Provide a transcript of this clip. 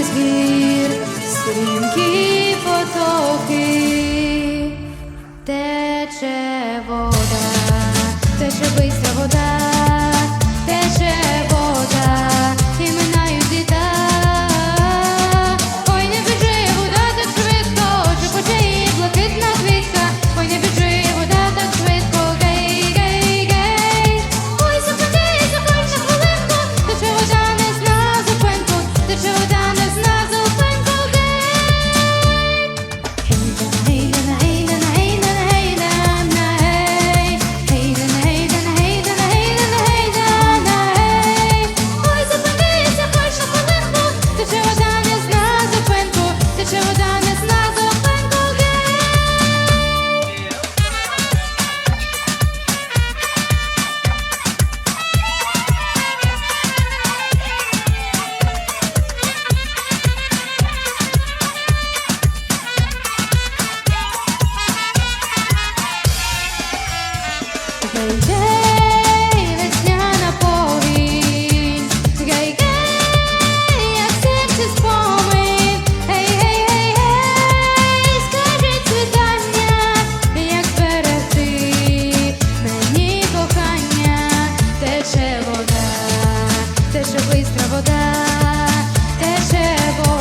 Річний збір, стрімкі потоки, тече вода, тече бистра вода, тече. Тече бистра вода, тече вода.